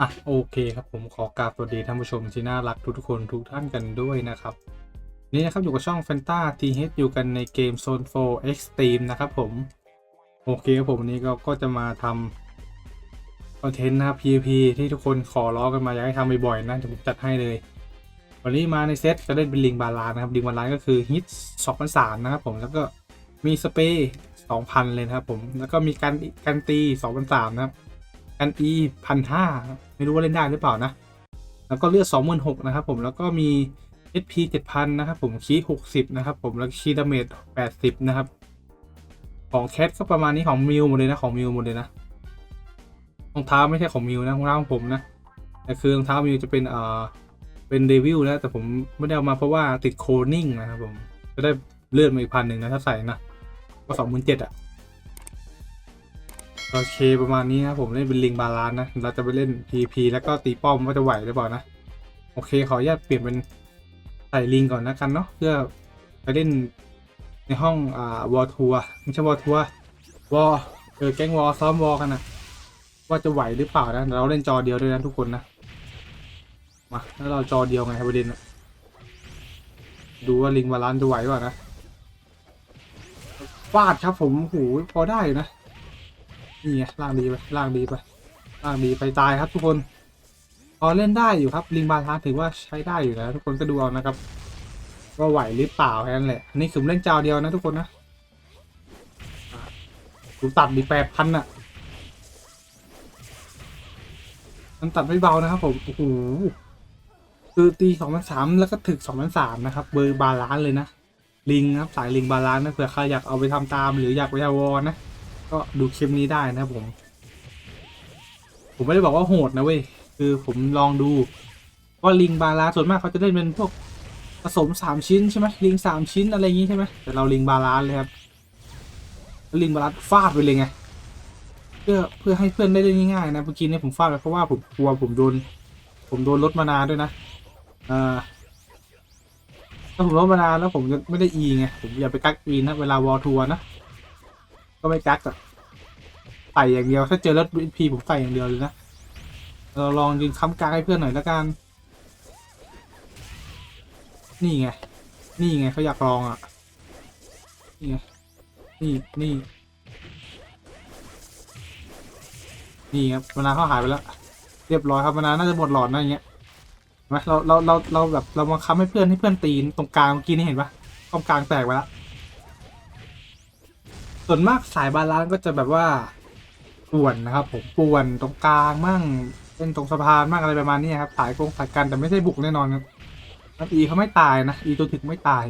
อะโอเคครับผมขอกราบสวัสดีท่านผู้ชมที่น่ารักทุกๆคนทุกท่านกันด้วยนะครับ นี่นะครับอยู่กับช่อง Fanta TH อยู่กันในเกม Zone 4 Extreme นะครับผม โอเคครับผมวันนี้ก็ก็จะมาทำคอนเทนต์นะครับ PVP ที่ทุกคนขอร้องกันมาอยากให้ทำบ่อยๆนะเดี๋ยวผมจัดให้เลย วันนี้มาในเซตจะเล่นเป็นลิงบาลานนะครับลิงบาลานก็คือฮิต2,003นะครับผมแล้วก็มีสเปย์2,000 เลยนะครับผมแล้วก็มีการการตี2,003นะครับ กันอีพันห้าไม่รู้ว่าเล่นได้หรือเปล่านะ แล้วก็เลือดสองหมื่นหกนะครับผมแล้วก็มี HP เจ็ดพันนะครับผมคีหกสิบนะครับผมแล้วคีดาเมจแปดสิบนะครับ ของแคทก็ประมาณนี้ของมิวหมดเลยนะของมิวหมดเลยนะรองเท้าไม่ใช่ของมิวนะรองเท้าของผมนะแต่คือรองเท้ามิวจะเป็นเอ่อเป็นเดวิลนะแต่ผมไม่ได้เอามาเพราะว่าติดโคนิ่งนะครับผมจะได้เลือดมาอีกพันหนึ่งนะถ้าใส่นะก็สองหมื่นเจ็ดอะ โอเคประมาณนี้นะผมเล่นเป็นลิงบาลานนะ เราจะไปเล่น PVP แล้วก็ตีป้อมว่าจะไหวหรือเปล่านะ โอเคขออนุญาตเปลี่ยนเป็นใส่ลิงก่อนนะกันเนาะเพื่อไปเล่นในห้องอ่าวอทัวไม่ใช่วอทัววอเออแก๊งวอซ้อมวอกันนะว่าจะไหวหรือเปล่านะเราเล่นจอเดียวด้วยนะทุกคนนะมาแล้วเราจอเดียวไงประเด็นนะดูว่าลิงบาลานจะไหวป่านะฟาดครับผมโหพอได้นะ นี่ไงล่างดีไปล่างดีไปล่างดีไปตายครับทุกคนพอเล่นได้อยู่ครับลิงบาลานถือว่าใช้ได้อยู่นะทุกคนก็ดูเอานะครับว่าไหวหรือเปล่าแค่นั้นแหละอันนี้คือผมเล่นเจ้าเดียวนะทุกคนนะอะกูตัดดีแปดพันอะมันตัดไม่เบานะครับผมโอ้โหคือตีสองพันสามแล้วก็ถึกสองพันสามนะครับเบอร์บาลานเลยนะลิงครับสายลิงบาลานนะเผื่อใครอยากเอาไปทำตามหรืออยากไปาวอนะ ก็ดูคลิปนี้ได้นะผม ผมไม่ได้บอกว่าโหดนะเว้ย คือผมลองดูว่าลิงบาลาส่วนมากเขาจะเล่นเป็นพวกผสมสามชิ้นใช่ไหมลิงสามชิ้นอะไรอย่างงี้ใช่ไหมแต่เราลิงบาลานเลยครับลิงบาลานฟาดไปเลยไงเพื่อเพื่อให้เพื่อนได้เล่นง่ายๆนะเมื่อกี้เนี่ยผมฟาดไปเพราะว่าผมกลัวผมโดนผมโดนลดมานาด้วยนะอ่าถ้าผมลดมานาแล้วผมไม่ได้อีไงผมอย่าไปกักอีนะเวลาวอลทัวร์นะ ก็ไม่กักอะ ใส่อย่างเดียว ถ้าเจอรถพีผมใส่อย่างเดียวเลยนะ เราลองยิงค้ำกลางให้เพื่อนหน่อยละกัน นี่ไง นี่ไงเขาอยากลองอะ นี่ไง นี่ นี่ นี่ครับมานาวเขาหายไปแล้ว เรียบร้อยครับมานาวน่าจะหมดหลอดนะอย่างเงี้ยเห็นไหมเราเราเราเราแบบเรามาค้ำให้เพื่อนให้เพื่อนตีนตรงกลางเมื่อกี้นี่เห็นปะตรงกลางแตกไปแล้วส่วนมากสายบาลานก็จะแบบว่า ป่วนนะครับ ผมป่วนตรงกลางมั่งเป็นตรงสะพานมั่งอะไรประมาณนี้ครับสายโกงสายกันแต่ไม่ใช่บุกแน่นอนครับอีเขาไม่ตายนะอีตัวถึกไม่ตาย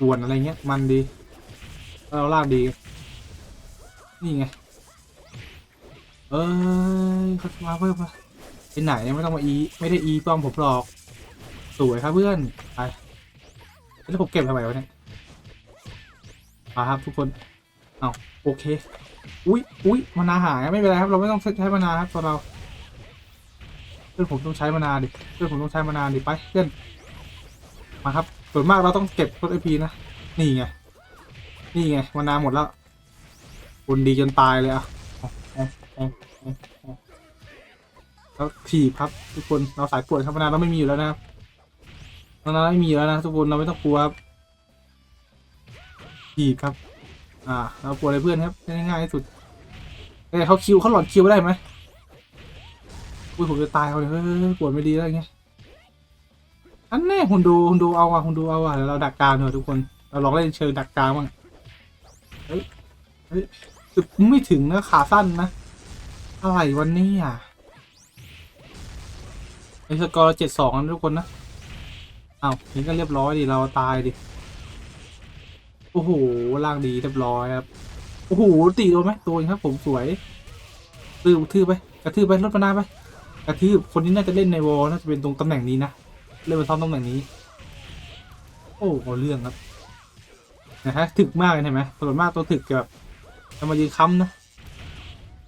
ป่วนอะไรเงี้ย มันดีเราลากดี นี่ไง เอ้ยเขามาเพิ่มมาไปไหนไม่ต้องมาอี ไม่ได้อีป้อมผมหรอก สวยครับเพื่อนไปแล้วผมเก็บทำไมวะเนี่ยมาครับทุกคน เอาโอเค อุ้ยอุ้ยมานาหายไม่เป็นไรครับเราไม่ต้องใช้มานาครับตัวเราเพื่อนผมต้องใช้มานาดิเพื่อนผมต้องใช้มานาดิไปเพื่อนมาครับส่วนมากเราต้องเก็บรถไอพีนะนี่ไงนี่ไงมานาหมดแล้วคนดีจนตายเลยอะเอาเอาเอาเอาเอาแล้วถีบครับ ทุกคนเราสายปวดครับมานาเราไม่มีอยู่แล้วนะครับมานาไม่มีแล้วนะทุกคนเราไม่ต้องกลัวครับถีบครับ อ่าเราปวดอะไรเพื่อนครับง่ายๆที่สุดเอ้เขาคิวเขาหลอดคิวได้ไหมอุ้ยผมจะตายเขาเลยเฮ้ยปวดไม่ดีแล้วอย่างเงี้ยอันแน่คุณดูคุณดูเอาอะคุณดูเอาอะเดี๋ยวเราดักกลางเถอะทุกคนเราลองเล่นเชิงดักกลางบ้างเฮ้ยเฮ้ยไม่ถึงนะขาสั้นนะอะไรวันนี้อะไอสกอร์เจ็ดสองนะทุกคนนะอ้าวนี่ก็เรียบร้อยดิเราตายดิ โอ้โหล่างดีเรียบร้อยครับ โอ้โหตีโดนไหมโดนครับ ผมสวยตื้อทืบไปกระทืบไปรถมานาไปกระทืบคนนี้น่าจะเล่นในวอลน่าจะเป็นตรงตำแหน่งนี้นะเล่นไปซ้อมตำแหน่งนี้ โอ้เอาเรื่องครับนะฮะถึกมากเลยเห็นไหมส่วนมากตัวถึกแบบจะมายืนค้ำนะ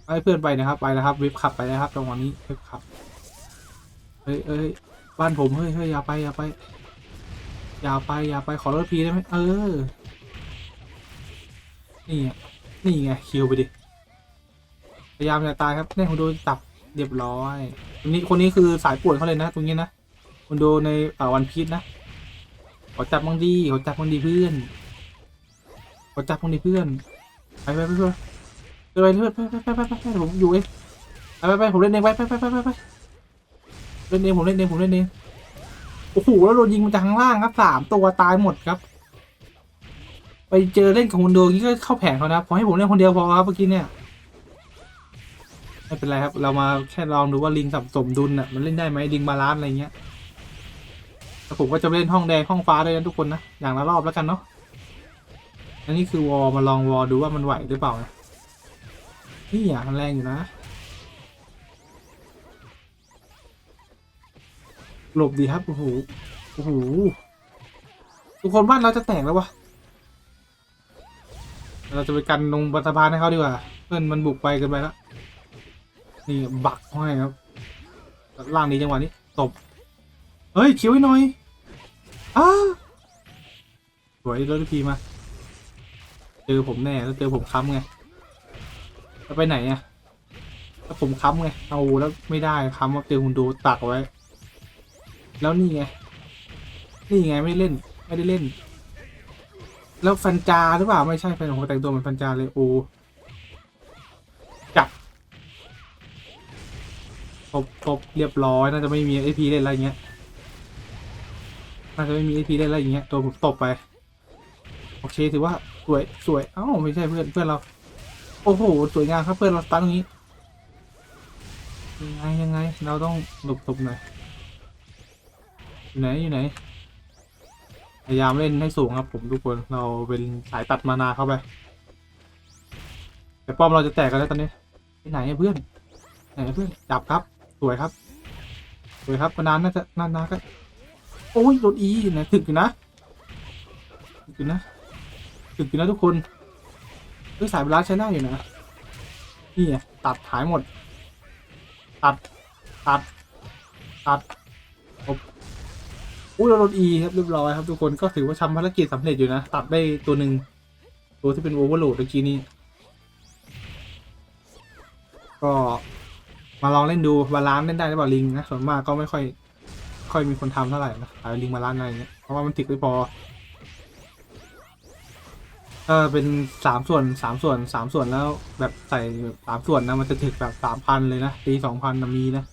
ให้เพื่อนไปนะครับไปนะครับเว็บขับไปนะครับตรงวันนี้เว็บขับเฮ้ยเอ้ยบ้านผมเฮ้ยเฮ้ยอย่าไปอย่าไปอย่าไปอย่าไปขอรถพีได้ไหมเออ นี่ไงนี่ไงคิวไปดิพยายามจะตายครับเนี่ยผมโดนจับเรียบร้อยคนนี้คนนี้คือสายป่วนเขาเลยนะ ตรงนี้นะคุณดูในอ่าวันพีชนะขอจับบ้างดีขอจับบ้างดีเพื่อนขอจับบ้างดีเพื่อนไปไปไปเพื่อนไปไปเพื่อนไปไปไปไปไปผมอยู่เองไปไปไปผมเล่นเองไปไปไปไปไปเล่นเองผมเล่นเองผมเล่นเองโอ้โหแล้วโดนยิงมาจากข้างล่างครับสามตัวตายหมดครับ ไปเจอเล่นกับคนโดนี่ก็เข้าแผงเขานะพอให้ผมเล่นคนเดียวพอครับเมื่อกี้เนี่ยไม่เป็นไรครับ เรามาแค่ลองดูว่าลิงสับสมดุลน่ะมันเล่นได้ไหมลิงบาลานอะไรเงี้ยแล้วผมก็จะเล่นห้องแดงห้องฟ้าด้วยนะทุกคนนะอย่างละรอบแล้วกันเนาะอันนี้คือวอลมาลองวอลดูว่ามันไหวหรือเปล่านะนี่อะมันแรงอยู่นะหลบดีครับโอ้โหโอ้โหทุกคนบ้านเราจะแตกแล้ววะ เราจะไปกันลงบนสะพานให้เขาดีกว่า เพื่อนมันบุกไปเกินไปแล้วนี่บักห้อยครับล่างนี้จังหวะนี้ตบเฮ้ยเขียวให้หน่อยอ้าสวยรถพีมาเจอผมแน่แล้วเจอผมค้ำไงจะไปไหนอะถ้าผมค้ำไงเอาแล้วไม่ได้ค้ำว่าเจอคุณดูตักไว้ แล้วนี่ไงนี่ไงไม่เล่นไม่ได้เล่น แล้วฟันจาหรือเปล่าไม่ใช่แฟนผมแต่งตัวเหมือนฟันจาเลยโอจับครบครบเรียบร้อยน่าจะไม่มีไอพีเล่นอะไรเงี้ยน่าจะไม่มีไอพีเล่นอะไรอย่างเงี้ยตัวผมตบไปโอเคถือว่าสวยสวยเอ้าไม่ใช่เพื่อนเพื่อนเราโอ้โหสวยงามครับเพื่อนเราตั้งตรงนี้ยังไงยังไง เราต้องหลบหลบหน่อยอยู่ไหนอยู่ไหน พยายามเล่นให้สูงครับผมทุกคนเราเป็นสายตัดมานาเข้าไป แต่ป้อมเราจะแตกกันแล้วตอนนี้ไปไหนเพื่อนไหนเพื่อนจับครับ สวยครับ สวยครับก็นานน่าจะนานนาก็โอ้ยโดนอีนะถึกอยู่นะถึกอยู่นะถึกอยู่นะทุกคนเฮ้ยสายเวลาใช้ได้อยู่นะนี่ไงตัดหายหมด ตัดตัดตัด อุ้ยเราโดนอีครับเรียบร้อยครับทุกคนก็ถือว่าทำภารกิจสำเร็จอยู่นะ ตัดได้ตัวหนึ่งตัวที่เป็นโอเวอร์โหลดเมื่อกี้นี้ก็มาลองเล่นดูบาลานซ์เล่นได้หรือเปล่าลิงนะส่วนมากก็ไม่ค่อย ค่อยมีคนทำเท่าไหร่นะขายลิงบาลานซ์อะไรเงี้ยเพราะว่ามันติดไม่พอเออเป็นสามส่วนสามส่วนสามส่วนแล้วแบบใส่แบบสามส่วนนะมันจะถึกแบบสามพันเลยนะตีสองพันมีนะ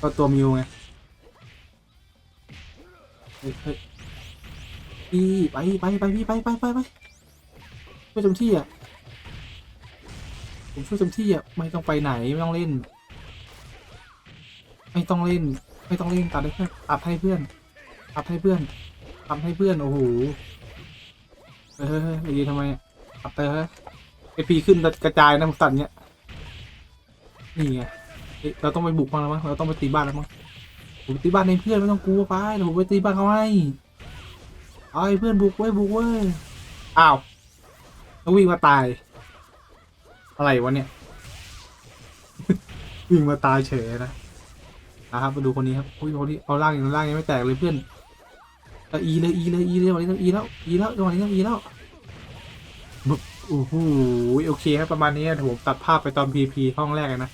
ก็ตัวมิวไง พี่ไปไปไปพี่ไปไปไปไปไปเต็มที่อะผมช่วยเต็มที่อะไม่ต้องไปไหนไม่ต้องเล่น ไม่ต้องเล่น ไม่ต้องเล่นตัดให้เพื่อนตัดให้เพื่อนตัดให้เพื่อนทำให้เพื่อนโอ้โหเฮ้ยไอ้ยีทำไมอะตัดเตอร์ไอพีขึ้นกระจายนะผมตัดเนี้ยนี่ไงเราต้องไปบุกมันแล้วมั้งเราต้องไปตีบ้านแล้วมั้ง ผมตีบ้านในเพื่อนไม่ต้องกลัวไปเดี๋ยวผมไปตีบ้านเขาให้เอาไอ้เพื่อนบุกเว้ยบุกเว้ยอ้าวแล้ววิ่งมาตาย อะไรวะเนี่ย วิ่งมาตายเฉยนะนะครับมาดูคนนี้ครับอุ้ยคนนี้เอาล่างอย่างล่างยังไม่แตกเลยเพื่อนเออีเลยอีเลยอีเลยวันนี้ต้องอีแล้วอีแล้วจังหวะนี้ต้องอีแล้วบึ๊บโอ้โหโอเคครับประมาณนี้ผมตัดภาพไปตอนพีพีห้องแรกนะ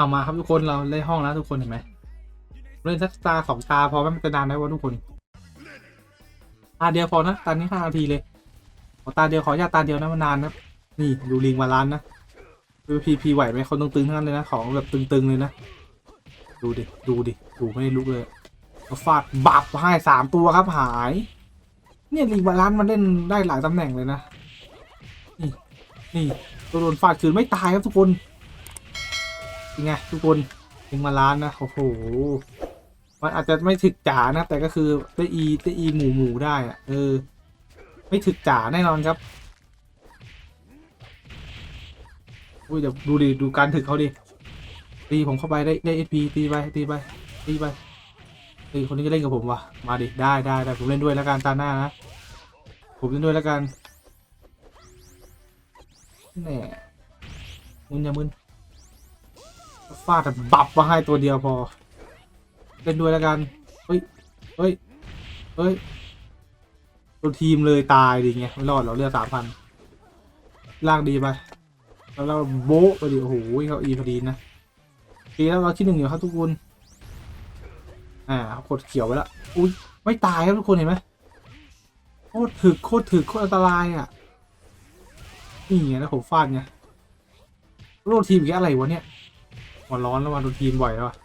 เอามาครับทุกคนเราเล่นห้องแล้วทุกคนเห็นไหมเล่นสักตาสองตาพอไหมมันจะนานได้วะทุกคนตาเดียวพอนะตอนนี้ห้านาทีเลยขอตาเดียวขออนุญาตตาเดียวนะมันนานนะนี่ดูลิงมาล้านนะดูพีพีไหวไหมคนตึงๆทั้งนั้นเลยนะของแบบตึงๆเลยนะดูดิดูดิดูไม่ได้ลุกเลยฟาดบับให้สามตัวครับหาย เนี่ยลิงมาล้านมันเล่นได้หลายตำแหน่งเลยนะนี่นี่ตัวโดนฟาดคืนไม่ตายครับทุกคน ยังไงทุกคนลิงมาล้านนะโอ้โหมันอาจจะไม่ถึกจ๋านะแต่ก็คือได้อีได้อีหมูหมูได้อะเออ ไม่ถึกจ๋าแน่นอนครับอุ้ยเดี๋ยวดูดิดูการถึกเขาดิตีผมเข้าไปได้ได้เอพีตีไปตีไปตีไปตีคนนี้จะเล่นกับผมวะมาดิได้ได้ได้ผมเล่นด้วยแล้วกันตาหน้านะผมเล่นด้วยแล้วกันแน่มึนอย่ามึน ฟาดแต่บับมาให้ตัวเดียวพอ เล่นด้วยแล้วกัน เฮ้ย เฮ้ย เฮ้ย ตัวทีมเลยตายดิเงี้ยไม่รอดเราเลือดสามพันล่ากดีไป แล้วเราโบ๊ะไปดิโอ้โหเขาอีพอดีนะทีแล้วเราที่หนึ่งอยู่ครับทุกคน อ่ากดเขียวไว้แล้วอุ้ยไม่ตายครับทุกคนเห็นไหมโคตรถึกโคตรถึกโคตรอันตรายอะนี่ไงแล้วผมฟาดไงโลดทีมแกอะไรวะเนี่ย หัวร้อนแล้ววันโดนทีมบ่อยแล้วอะ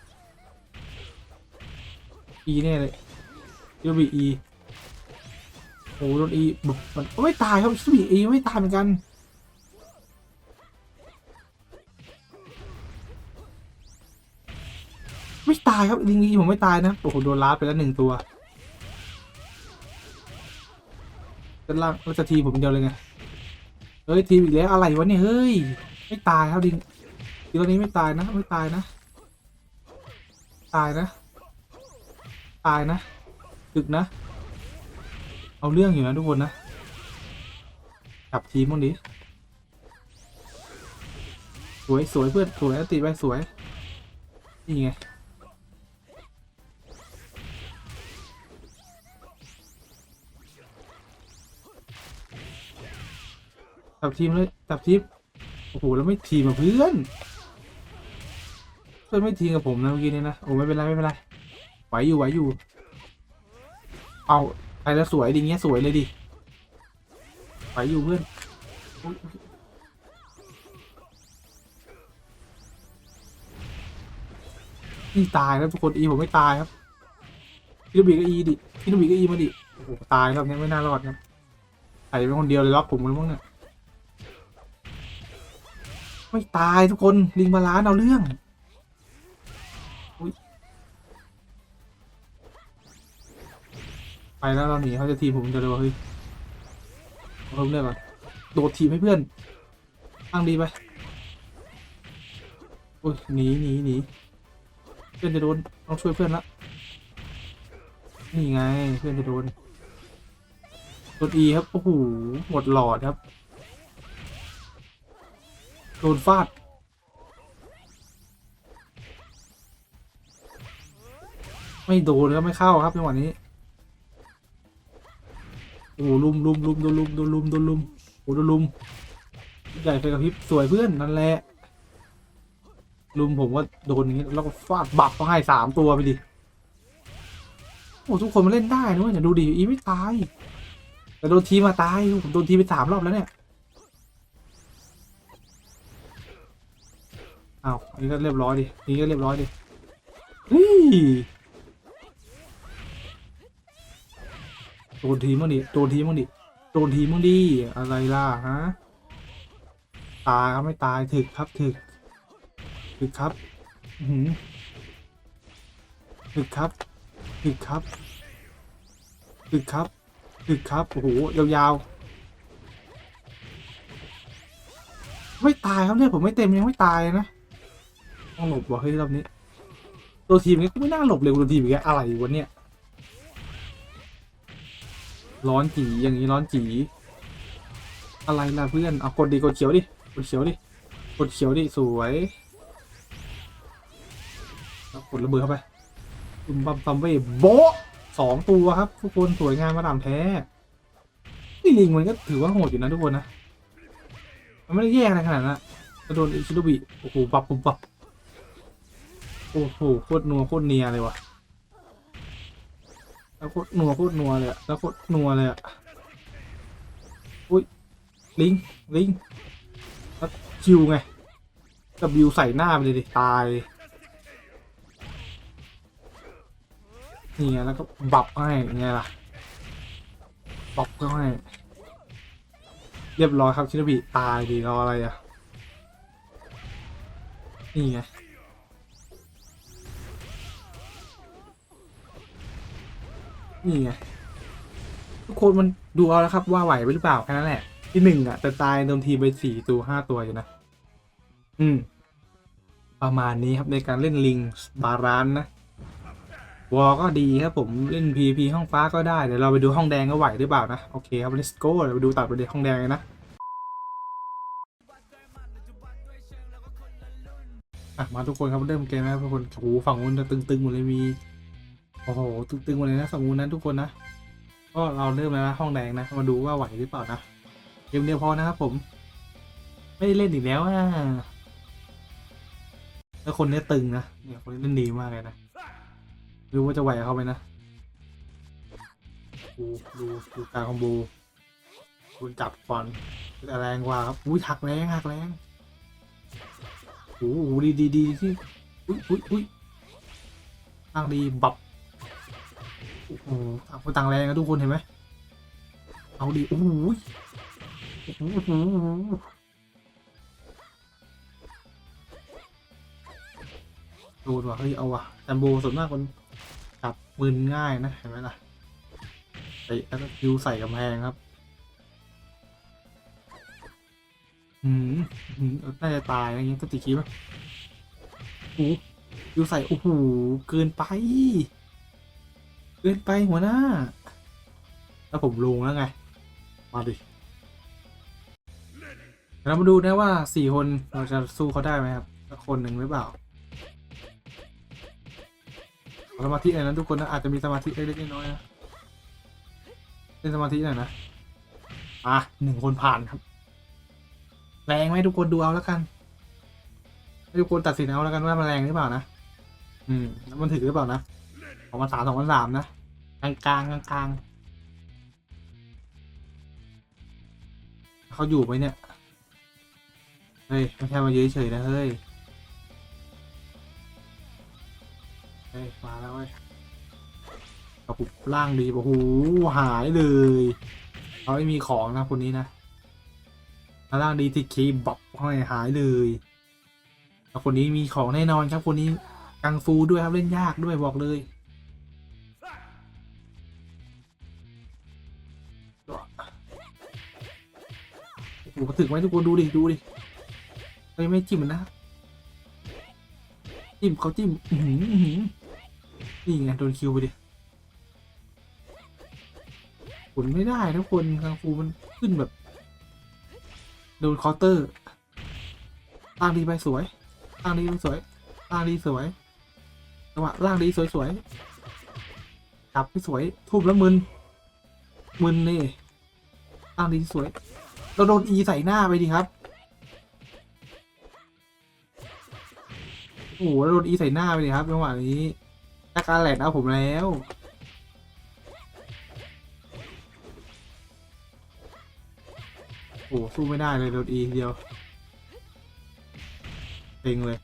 อีแน่เลยยูบีอีโอ้โหโดนอีบุกมันไม่ตายครับยูบีอีไม่ตายเหมือนกันไม่ตายครับลิงอีผมไม่ตายนะโอ้โหโดนลาดไปแล้วหนึ่งตัวจะล่างแล้วจะทีผมเดียวเลยไงเฮ้ยทีมอีกแล้วอะไรวะเนี่ยเฮ้ยไม่ตายครับดิง ตัวนี้ไม่ตายนะไม่ตายนะ ตายนะ ตายนะตึกนะ เอาเรื่องอยู่นะทุกคนนะจับทีมบ้างดิสวยสวยเพื่อนสวยติดไปสวยนี่ไงจับทีมเลยจับทีมโอ้โหแล้วไม่ทีมกับเพื่อน เพื่อนไม่ทีมกับผมนะเมื่อกี้นี้นะโอ้ไม่เป็นไรไม่เป็นไรไหวอยู่ไหวอยู่ เอาไปแล้วสวยดิเงี้ยสวยเลยดิไหวอยู่เพื่อนนี่ตายแล้วทุกคนอีผมไม่ตายครับพี่นบีก็อีดิพี่นบีก็อีมาดิโอ้โหตายรอบนี้ไม่น่ารอดครับใครเป็นคนเดียวเลยล็อกผมเลยมั้งเนี่ยไม่ตายทุกคนลิงมาล้านเอาเรื่อง แล้วเราหนีเขาจะทีผมจะเร็วเฮ้ยเอาเพิ่มเรื่องก่อนโดดทีมให้เพื่อนตั้งดีไปโอ้ยหนีหนีหนีเพื่อนจะโดนต้องช่วยเพื่อนละนี่ไงเพื่อนจะโดนโดนอีครับโอ้โหหมดหลอดครับโดนฟาดไม่โดนก็ไม่เข้าครับจังหวะนี้ โอ้ลุมลุมลุมโดนลุมโดนลุมโดนลุมโอ้โดนลุมใหญ่ไฟกระพริบสวยเพื่อนนั่นแหละลุมผมว่าโดนอย่างนี้แล้วก็ฟาดบับเขาให้สามตัวไปดิโอ้ทุกคนมาเล่นได้นะเว้ยเนี่ยดูดิอีไม่ตายแต่โดนทีมาตายผมโดนทีไปสามรอบแล้วเนี่ยอ้าวอันนี้ก็เรียบร้อยดิอันนี้ก็เรียบร้อยดิเฮ้ย โดนทีมั้งดิโดนทีมั้งดิโดนทีมั้งดิอะไรล่ะฮะตายครับไม่ตายถึกครับถึกถึกครับอือหือถึกครับถึกครับถึกครับถึกครับโอ้โหยาวๆไม่ตายครับเนี่ยผมไม่เต็มยังไม่ตายนะต้องหลบว่ะเฮ้ยรอบนี้ตัวทีมนี้ก็ไม่น่าหลบเลยตัวทีมอย่างเงี้ยอะไรวะเนี่ย ร้อนจีอย่างนี้ร้อนจีอะไรล่ะเพื่อนเอากดดีกดเขียวดิกดเขียวดิกดเขียวดิสวยแล้วกดระเบิดเข้าไปตุมบัมซัมเว่โบสองตัวครับ ทุกคนสวยงามมาดามแท้นี่ลิงมันก็ถือว่าโหดอยู่นะทุกคนนะ มันไม่ได้แย่อะขนาดนั้นอะกระโดนอิชิโดบิโอ้โหปับปุบปับโอ้โหโคตรนัวโคตรเนียเลยว่ะ แล้วโคตรนัวโคตรนัวเลยอะแล้วโคตรนัวเลยอะอุ้ยลิงลิงแล้วคิวไงกับบิวใส่หน้าไปเลยดิตายนี่ไงแล้วก็บับให้ไงล่ะบับก็ให้เรียบร้อยครับชินบิตายดีรออะไรอะนี่ไง นี่ไงทุกคนมันดูเอาแล้วครับว่าไหวไหรือเปล่าแค่นั้นแหละ ที่หนึ่งอะ แต่ตายโดนทีไปสี่ตัวห้าตัวอยู่นะ อืม ประมาณนี้ครับในการเล่นลิงบารานนะวอลก็ดีครับผมเล่น PVP ห้องฟ้าก็ได้เดี๋ยวเราไปดูห้องแดงก็ไหวหรือเปล่านะ โอเคครับ let's go เดี๋ยวไปดูตัดประเด็นห้องแดงเลยนะอะมาทุกคนครับเริ่มเกมแล้วทุกคนโอ้โหฝั่งนู้นตึงๆหมดเลยมี โอ้โหตึงๆหมดเลยนะฝั่งนู้นนั้นทุกคนนะก็เราเริ่มแล้วนะห้องแดงนะมาดูว่าไหวหรือเปล่านะเกมเดียวพอนะครับผม ไม่ได้เล่นอีกแล้วอะแล้วคนนี้ตึงนะเนี่ยคนนี้เล่นดีมากเลยนะรู้ว่าจะไหวเขาไหมนะดูดูดูการคอมโบคุณจับก่อนแต่แรงกว่าครับอุ้ยหักแรงหักแรงโอ้โหดีดีดีที่อุ้ยอุ้ยอุ้ยตั้งดีบับ โอ้โหต่างคนต่างแรงนะทุกคนเห็นไหมเอาดีโอ้โหโอ้โหโอ้โหโดนว่ะเฮ้ยเอาว่ะแซมโบส่วนมากคนจับมืนง่ายนะเห็นไหมล่ะเตะแล้วก็คิวใส่กำแพงครับอืมอืมน่าจะตายอะไรเงี้ยก็ติคิวไหมโอ้โหคิวใส่โอ้โหเกินไป เกินไปหัวหน้า แล้วผมลงแล้วไง มาดิเดี๋ยวเรามาดูนะว่าสี่คนเราจะสู้เขาได้ไหมครับสักคนหนึ่งหรือเปล่าสมาธิหน่อยนะทุกคนนะอาจจะมีสมาธิเล็กๆน้อยๆนะเล่นสมาธิหน่อยนะอะหนึ่งคนผ่านครับ แรงไหมทุกคนดูเอาแล้วกันให้ทุกคนตัดสินเอาแล้วกันว่ามันแรงหรือเปล่านะอืมแล้วมันถึงหรือเปล่านะ องพันสามสองพันสามนะกลางกลางกลางกลางๆเขาอยู่ไหมเนี่ย เฮ้ยไม่ใช่มาเยืนเฉยนะเฮ้ย เฮ้ย มาแล้วเว้ยกระปุกล่างดีโอ้โหหายเลยเขาไม่มีของนะคนนี้นะล่างดีติดคีย์บอกห้หายเลยแล้วคนนี้มีของแน่นอนครับคนนี้กังฟูด้วยครับเล่นยากด้วยบอกเลย โอ้โหถึงไหมทุกคนดูดิดูดิเฮ้ยไม่จิ้มนะจิ้มเขาจิ้มหืออื้อหือนี่ไงโดนคิวไปดิผลไม่ได้ทุกคนกังฟูมันขึ้นแบบ โดนคาน์เตอร์ล่างดีไปสวยล่างดีสวยล่างดีสวยจังหวะล่างดีสวยสวยจับไม่สวยทุบแล้วมึนมึนนี่ล่างดีสวย เราโดนอีใส่หน้าไปดิครับโอ้โหแล้วโดนอีใส่หน้าไปเลยครับจังหวะนี้จักรแหลนเอาผมแล้วโอ้โหสู้ไม่ได้เลยโดนอีเดียวเต็งเลย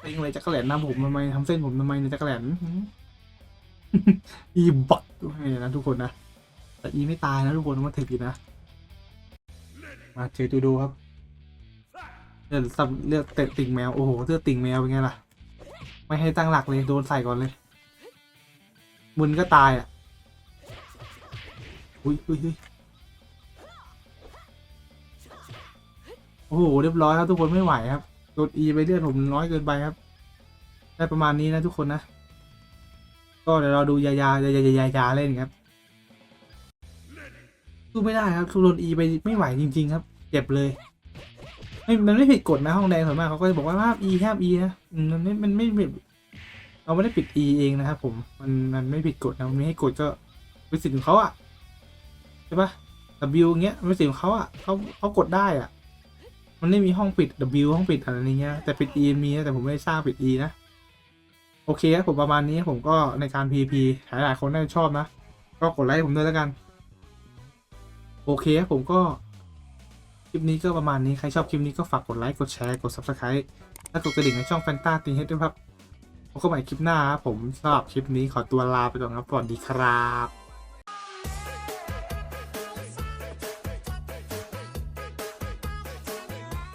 เต็งเลยจักรแหลนนำผมทำไมทำเส้นผมทำไมเนี่ยจักรแหลนอีบักด้วยนะทุกคนนะ แต่อีไม่ตายนะทุกคนมันถึกอยู่นะ มาเจอตูดูครับเลือดสับเลือดเตะติ่งแมว โอ้โหเลือดติ่งแมวเป็นไงล่ะ ไม่ให้ตั้งหลักเลยโดนใส่ก่อนเลยมึนก็ตายอะอุ้ยอุ้ยโอ้โหเรียบร้อยครับทุกคนไม่ไหวครับโดนอีไปเลือดผมน้อยเกินไปครับ ได้ประมาณนี้นะทุกคนนะ ก็เดี๋ยวเราดูยายายายายายาเล่นครับ สู้ไม่ได้ครับสู้โดนอีไปไม่ไหวจริง ๆ ครับ เจ็บเลยไม่มันไม่ผิดกฎนะห้องแดงส่วนมากเขาก็จะบอกว่าห้าม E ห้าม E นะมันไม่มันไม่เราไม่ได้ปิด E เองนะครับผมมันมันไม่ผิดกฎนะมันไม่ให้กฎก็เป็นสิทธิ์ของเขาอะใช่ปะ W เงี้ยมันเป็นสิทธิ์ของเขาอะเขาเขากดได้อะ มันไม่มีห้องปิด W ห้องปิดอะไรเงี้ยแต่ปิด E มีนะแต่ผมไม่ได้สร้างปิด E นะโอเคครับผมประมาณนี้ผมก็ในการ PP หลายหลายคนน่าจะชอบนะ ก็กดไลค์ผมด้วยแล้วกัน โอเคครับผมก็ คลิปนี้ก็ประมาณนี้ ใครชอบคลิปนี้ก็ฝากกดไลค์กดแชร์กด Subscribe และกดกระดิ่งในช่องแฟนตาตีเฮดด้วยครับพบกันใหม่คลิปหน้าครับผมสำหรับคลิปนี้ขอตัวลาไปก่อนครับสวัสดีครับ